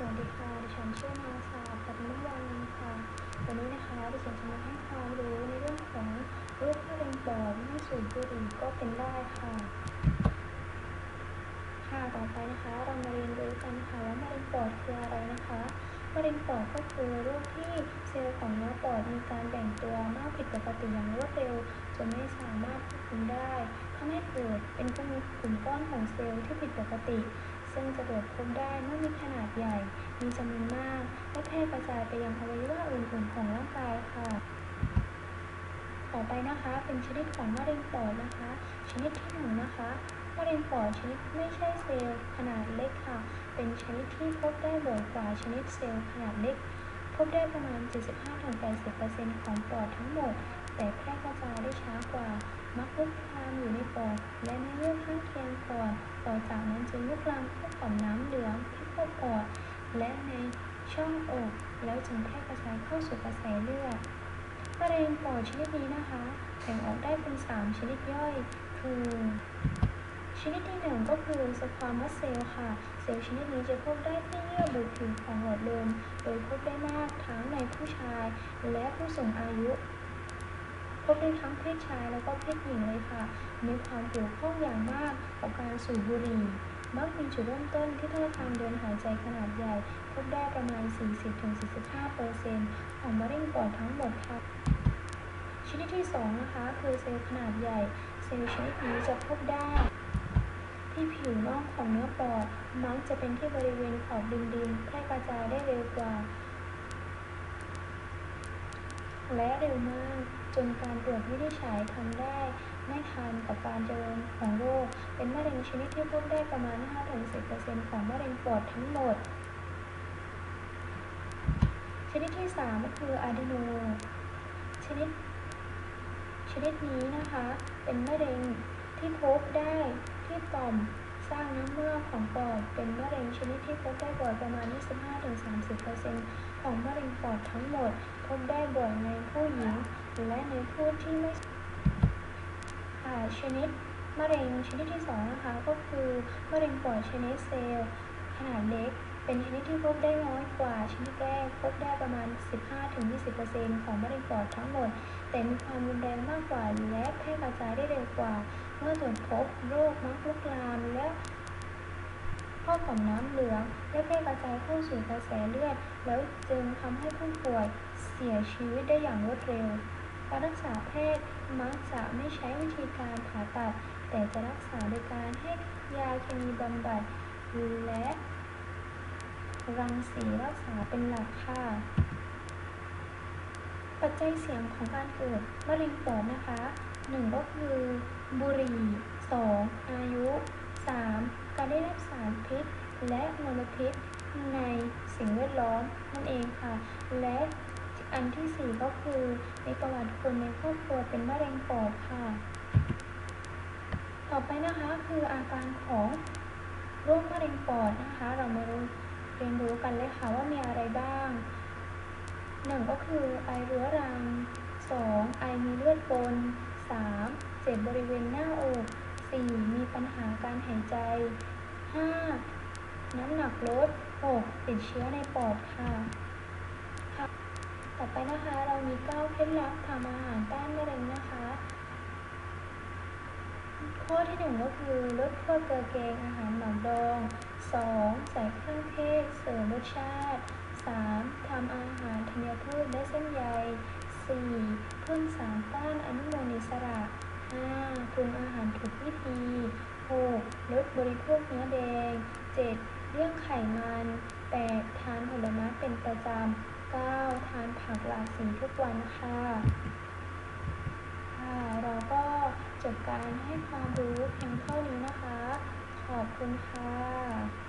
สวัสดีค่ะดิฉันชื่อนางสาวปฐมวันค่ะ วันนี้นะคะดิฉันจะมาให้ความรู้ในเรื่องของโรคมะเร็งปอดไม่สูบบุหรี่ก็เป็นได้ค่ะ ค่ะ ต่อไปนะคะเรามาเรียนรู้กันค่ะว่ามะเร็งปอดคืออะไรนะคะ มะเร็งปอดก็คือโรคที่เซลล์ของเนื้อปอดมีการแบ่งตัวมากผิดปกติอย่างรวดเร็วจนไม่สามารถควบคุมได้ทำให้เกิดเป็นกลุ่มก้อนของเซลล์ที่ผิดปกติ ซึ่งจะตรวจพบได้เมื่อมีขนาดใหญ่ มีจำนวนมาก และแพร่กระจายไปยังอวัยวะอื่นๆของร่างกายค่ะ ต่อไปนะคะ เป็นชนิดของมะเร็งปอดนะคะ ชนิดที่หนึ่งนะคะมะเร็งปอดชนิดไม่ใช่เซลล์ขนาดเล็กค่ะ เป็นชนิดที่พบได้บ่อยกว่าชนิดเซลล์ขนาดเล็ก พบได้ประมาณ 75-80%ของปอดทั้งหมด แต่แพร่กระจายได้ช้ากว่า มักลุกลามอยู่ในปอดและในเยื่อข้างเคียงก่อนต่อจากนั้นจึงลุกลามเข้าต่อมน้ำเหลืองที่เข้าปอดและในช่องอก แล้วจึงแพร่กระจายเข้าสู่กระแสเลือดมะเร็งปอดชนิดนี้นะคะแบ่งออกได้เป็น 3 ชนิดย่อย คือชนิดที่ 1 ก็คือสความัสเซลล์ค่ะ เซลล์ชนิดนี้จะพบได้ที่เยื่อบุผิวของหลอดลม โดยพบได้มากทั้งในผู้ชายและผู้สูงอายุ พบได้ทั้งเพศชายแล้วก็เพศหญิงเลยค่ะ มีความเกี่ยวข้องอย่างมากกับการสูบบุหรี่มักมีจุดเริ่มต้นที่ท่อทางเดินหายใจขนาดใหญ่ พบได้ประมาณ 40-45%ของมะเร็งปอดทั้งหมดค่ะ ชนิดที่ 2 นะคะ คือเซลล์ขนาดใหญ่ เซลล์ชนิดนี้จะพบได้ ที่ผิวนอกของเนื้อปอด มักจะเป็นที่บริเวณขอบดินดินแพร่กระจายได้เร็วกว่า และเร็วมากจนการตรวจวินิจฉัยทำได้ไม่ทันกับการเจริญของโรค เป็นมะเร็งชนิดที่พบได้ประมาณ 5-10%ของมะเร็งปอดทั้งหมด ชนิดที่ 3 ก็คืออะดีโน ชนิด ชนิดนี้นะคะ เป็นมะเร็งที่พบได้ที่ต่อม สร้างน้ำเมือกของปอด เป็นมะเร็งชนิดที่พบได้บ่อยประมาณ 25-30%ของมะเร็งปอดทั้งหมด พบได้บ่อยในผู้หญิง และในผู้ที่ไม่ค่ชนิดมะเร็งชนิดที่สองนะคะก็คือมะเร็งปอดชนิดเซลล์ขนาดเล็ก เป็นชนิดที่พบได้น้อยกว่าชนิดแรก พบได้ประมาณ 15-20%ของมะเร็งปอดทั้งหมด แต่มีความรุนแรงมากกว่าและแพร่กระจายได้เร็วกว่า เมื่อตรวจพบโรคมักลุกลามและเข้าต่อมน้ำเหลืองและแพร่กระจายเข้าสู่กระแสเลือด แล้วจึงทำให้ผู้ป่วยเสียชีวิตได้อย่างรวดเร็ว การรักษาแพทย์มักจะไม่ใช้วิธีการผ่าตัด แต่จะรักษาโดยการให้ยาเคมีบำบัดและรังสีรักษาเป็นหลักค่ะ ปัจจัยเสี่ยงของการเกิดมะเร็งปอดนะคะ 1ก็คือ บุหรี่ 2. องอายุ 3. การได้รับสารพิษ และมลพิษในสิ่งแวดล้อมนั่นเองค่ะ และอันที่4ก็คือในประวัติคนในครอบครัวเป็นมะเร็งปอดค่ะ ต่อไปนะคะคืออาการของโรคมะเร็งปอดนะคะ เรามารู้เรียนรู้กันเลยค่ะว่ามีอะไรบ้างหนึ่งก็คือไอเรื้อรัง 2. ไอมีเลือดปน 3. เจ็บบริเวณหน้าอก 4. มีปัญหาการหายใจ 5. น้ำหนักลด 6. ติดเชื้อในปอดค่ะค่ะต่อไปนะคะเรามีเก้าเคล็ดลับทำอาหารต้านมะเร็งนะคะ ข้อที่หนึ่งก็คือลดพวเกลือแกงอาหารหมักดอง 2. ใส่เครื่องเทศเสริมรสชาติ 3. ทำอาหารธัญพืชและเส้นใย 4. เพิ่มสารต้านอนุมูลอิสระ 5. ปรุงอาหารถูกวิธี 6. ลด บริโภคเนื้อแดง 7. เลี่ยงไขมัน 8. ทานผลไม้เป็นประจำ 9. ทานผักหลากสีทุกวันค่ะค่ะ เราก็จบการให้ความรู้เพียงเท่านี้นะคะ ขอบคุณค่ะ